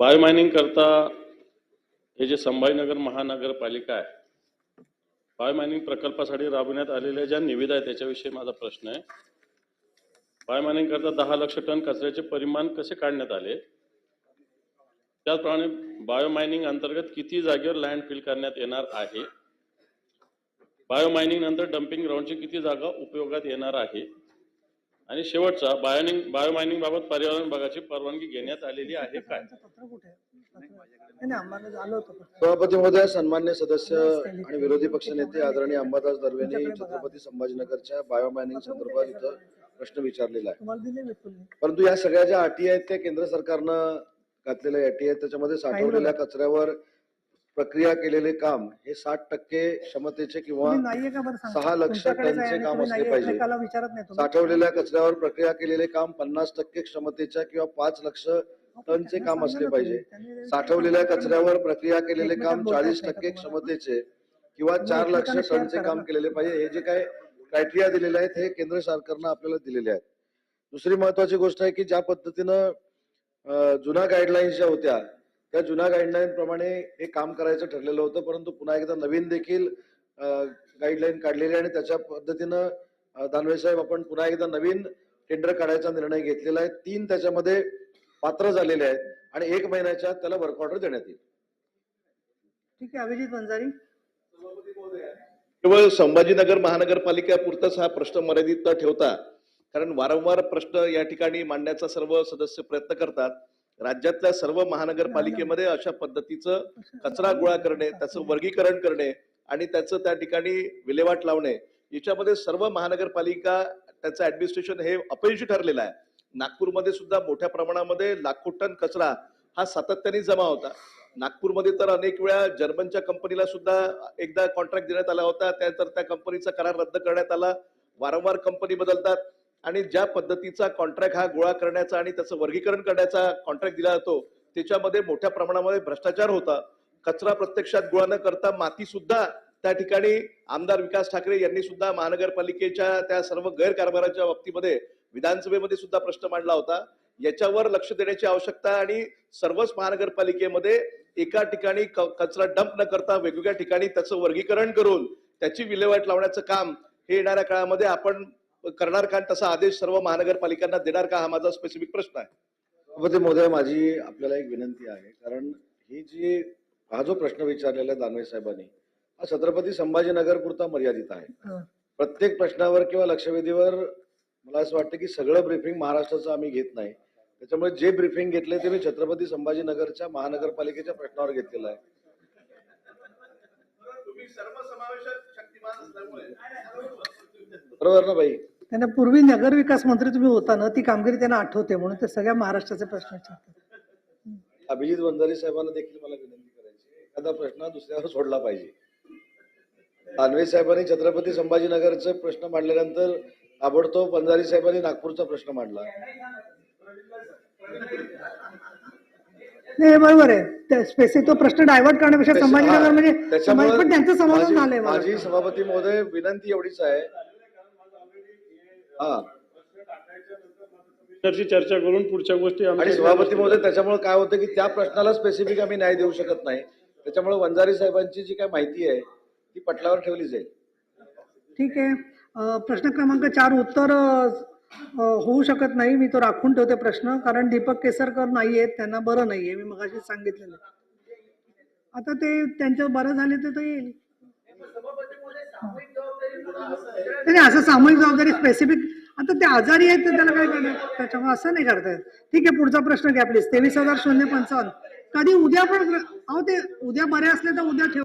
Biomining करता हे जे संभाजीनगर महानगरपालिका आहे बायोमायनिंग प्रकल्पासाठी राबवण्यात आलेल्या ज्या निविदा आहेत त्याच्याविषयी माझा प्रश्न आहे. बायोमायनिंग करता दहा लक्ष टन कचऱ्याचे परिमाण कसे काढण्यात आले? त्याचप्रमाणे बायोमायनिंग अंतर्गत किती जागेवर लँड फिल करण्यात येणार आहे? बायोमायनिंग नंतर डम्पिंग ग्राउंडची किती जागा उपयोगात येणार आहे? आणि शेवटचा बायोनिंग बायोमायनिंग बाबत पर्यावरण विभागाची परवानगी घेण्यात आलेली आहे काय. सभापती महोदय सन्मान्य सदस्य आणि विरोधी पक्षनेते आदरणीय अंबादास दर्वेंनी छत्रपती संभाजीनगरच्या बायोमायनिंग संदर्भात इथं प्रश्न विचारलेला आहे. परंतु या सगळ्या ज्या अटी आहेत त्या केंद्र सरकारनं घातलेल्या अटी आहेत त्याच्यामध्ये साठवलेल्या कचऱ्यावर प्रक्रिया केलेले काम हे साठ टक्के क्षमतेचे किंवा? सहा लक्ष टनचे काम असले पाहिजे. साठवलेल्या कचऱ्यावर प्रक्रिया केलेले काम पन्नास टक्के क्षमतेच्या किंवा पाच लक्ष टनचे काम असले पाहिजे साठवलेल्या कचऱ्यावर प्रक्रिया केलेले काम चाळीस टक्के? क्षमतेचे किंवा चार लक्ष टनचे काम. केलेले पाहिजे हे जे काय क्रायटेरिया दिलेले आहेत हे केंद्र सरकारनं आपल्याला दिलेले आहेत दुसरी महत्वाची गोष्ट आहे की ज्या पद्धतीनं जुन्या गाईडलाईन्स ज्या होत्या त्या जुन्या गाईडलाईन प्रमाणे हे काम करायचं ठरलेलं होतं परंतु पुन्हा एकदा नवीन देखील गाईडलाईन काढलेली आहे आणि त्याच्या पद्धतीनं दानवे साहेब आपण पुन्हा एकदा नवीन टेंडर काढायचा निर्णय घेतलेला आहे. तीन त्याच्यामध्ये पात्र झालेले आहेत आणि एक महिन्याच्या त्याला वर्क ऑर्डर देण्यात येईल. ठीक आहे अभिजित बंजारी केवळ संभाजीनगर महानगरपालिकेपुरताच हा प्रश्न मर्यादित न ठेवता कारण वारंवार प्रश्न या ठिकाणी मांडण्याचा सर्व सदस्य प्रयत्न करतात. राज्यातल्या सर्व महानगरपालिकेमध्ये अशा पद्धतीचं कचरा गोळा करणे त्याचं वर्गीकरण करणे आणि त्याचं त्या ठिकाणी विल्हेवाट लावणे याच्यामध्ये सर्व महानगरपालिका त्याचं ऍडमिनिस्ट्रेशन हे अपयशी ठरलेलं आहे. नागपूरमध्ये सुद्धा मोठ्या प्रमाणामध्ये लाखो टन कचरा हा सातत्याने जमा होता. नागपूरमध्ये तर अनेक वेळा जर्मनच्या कंपनीला सुद्धा एकदा कॉन्ट्रॅक्ट देण्यात आला होता त्यानंतर त्या कंपनीचा करार रद्द करण्यात आला. वारंवार कंपनी बदलतात. आणि ज्या पद्धतीचा कॉन्ट्रॅक्ट हा गोळा करण्याचा आणि त्याचं वर्गीकरण करण्याचा कॉन्ट्रॅक्ट दिला जातो त्याच्यामध्ये मोठ्या प्रमाणामध्ये भ्रष्टाचार होता. कचरा प्रत्यक्षात गोळा न करता माती सुद्धा त्या ठिकाणी आमदार विकास ठाकरे यांनी सुद्धा महानगरपालिकेच्या त्या सर्व गैरकारभाराच्या बाबतीमध्ये विधानसभेमध्ये सुद्धा प्रश्न मांडला होता. याच्यावर लक्ष देण्याची आवश्यकता आणि सर्वच महानगरपालिकेमध्ये एका ठिकाणी क- कचरा डंप न करता वेगवेगळ्या ठिकाणी त्याचं वर्गीकरण करून त्याची विल्हेवाट लावण्याचं काम हे येणाऱ्या काळामध्ये आपण करणार का? आणि तसा आदेश सर्व महानगरपालिकांना देणार का? हा माझा स्पेसिफिक प्रश्न आहे. सभापती महोदय माझी आपल्याला एक विनंती आहे. कारण ही जी हा जो प्रश्न विचारलेला आहे दानवे साहेबांनी हा छत्रपती संभाजीनगर पुरता मर्यादित आहे. हं. प्रत्येक प्रश्नावर किंवा लक्षवेधीवर मला असं वाटतं की सगळं ब्रीफिंग महाराष्ट्राचं आम्ही घेत नाही. त्याच्यामुळे जे ब्रीफिंग घेतले ते मी छत्रपती संभाजीनगरच्या महानगरपालिकेच्या प्रश्नावर घेतलेलं आहे. बरोबर ना बाई? त्यांना पूर्वी नगर विकास मंत्री तुम्ही होता ना ती कामगिरी त्यांना आठवते म्हणून ते सगळ्या महाराष्ट्राचे प्रश्न विचारतात. अभिजित बंजारी साहेबांना देखील मला विनंती करायची एखादा प्रश्न दुसऱ्यावर सोडला पाहिजे. दानवे साहेबांनी छत्रपती संभाजीनगरचे प्रश्न मांडल्यानंतर ताबडतोब बंजारी साहेबांनी नागपूरचा प्रश्न मांडला. नाही बरोबर आहे. स्पेसिफिक तो प्रश्न डायव्हर्ट करण्यापेक्षा संभाजीनगर म्हणजे त्यांचं समाधान झालंय. माझी सभापती महोदय विनंती एवढीच आहे. हा. त्याची चर्चा करून पुढच्या गोष्टी आणि सभापती महोदय त्याच्यामुळे काय होतं की त्या प्रश्नाला स्पेसिफिक आम्ही न्याय देऊ शकत नाही. त्याच्यामुळे वंजारी साहेबांची जी काय माहिती आहे ती पटलावर ठेवली जाईल. ठीक आहे. प्रश्न क्रमांक चार उत्तर होऊ शकत नाही. मी तो राखून ठेवते प्रश्न. कारण दीपक केसरकर नाही आहेत त्यांना बरं नाहीये. मी मगाशी सांगितलेलं आता ते त्यांचं बरं झाले तर तो येईल. नाही नाही, असं सामूहिक जबाबदारी स्पेसिफिक आता ते आजारी आहेत तर त्याला काय करणार? त्याच्यामुळे असं नाही करता येत. ठीक आहे पुढचा प्रश्न घ्या प्लीज तेवीस हजार शून्य पंचावन्न. कधी उद्या पण अहो ते उद्या बरे असले तर उद्या ठेव.